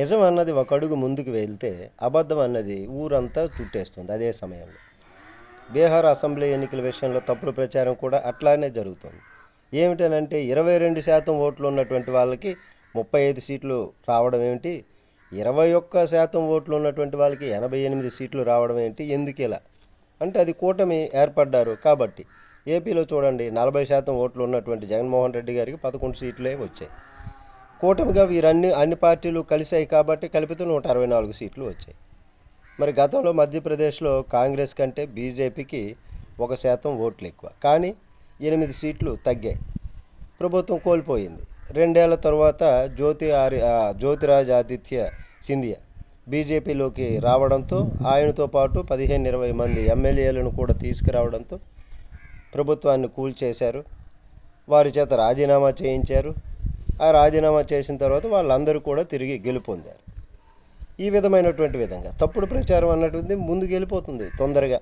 నిజం అన్నది ఒక అడుగు ముందుకు వెళ్తే అబద్ధం అన్నది ఊరంతా చుట్టేస్తుంది అదే సమయంలో. బీహార్ అసెంబ్లీ ఎన్నికల విషయంలో తప్పుడు ప్రచారం కూడా అట్లానే జరుగుతుంది. ఏమిటనంటే ఇరవై రెండు శాతం ఓట్లు ఉన్నటువంటి వాళ్ళకి ముప్పై ఐదు సీట్లు రావడం ఏమిటి? ఇరవై ఒక్క శాతం ఓట్లు ఉన్నటువంటి వాళ్ళకి ఎనభై ఎనిమిది సీట్లు రావడం ఏంటి? ఎందుకు ఇలా? అంటే అది కూటమి ఏర్పడ్డారు కాబట్టి. ఏపీలో చూడండి నలభై శాతం ఓట్లు ఉన్నటువంటి జగన్మోహన్ రెడ్డి గారికి పదకొండు సీట్లే వచ్చాయి. కూటమిగా వీరన్ని అన్ని పార్టీలు కలిశాయి కాబట్టి కలిపితే నూట అరవై నాలుగు సీట్లు వచ్చాయి. మరి గతంలో మధ్యప్రదేశ్లో కాంగ్రెస్ కంటే బీజేపీకి ఒక శాతం ఓట్లు ఎక్కువ. కానీ ఎనిమిది సీట్లు తగ్గాయి. ప్రభుత్వం కోల్పోయింది. రెండేళ్ళ తర్వాత జ్యోతి ఆరి జ్యోతిరాజ్ ఆదిత్య సింధియా బీజేపీలోకి రావడంతో ఆయనతో పాటు పదిహేను ఇరవై మంది ఎమ్మెల్యేలను కూడా తీసుకురావడంతో ప్రభుత్వాన్ని కూల్చేశారు. వారి చేత రాజీనామా చేయించారు. ఆ రాజీనామా చేసిన తర్వాత వాళ్ళందరూ కూడా తిరిగి గెలుపొందారు. ఈ విధమైనటువంటి విధంగా తప్పుడు ప్రచారం అన్నటువంటి ముందుకు వెళ్ళిపోతుంది తొందరగా.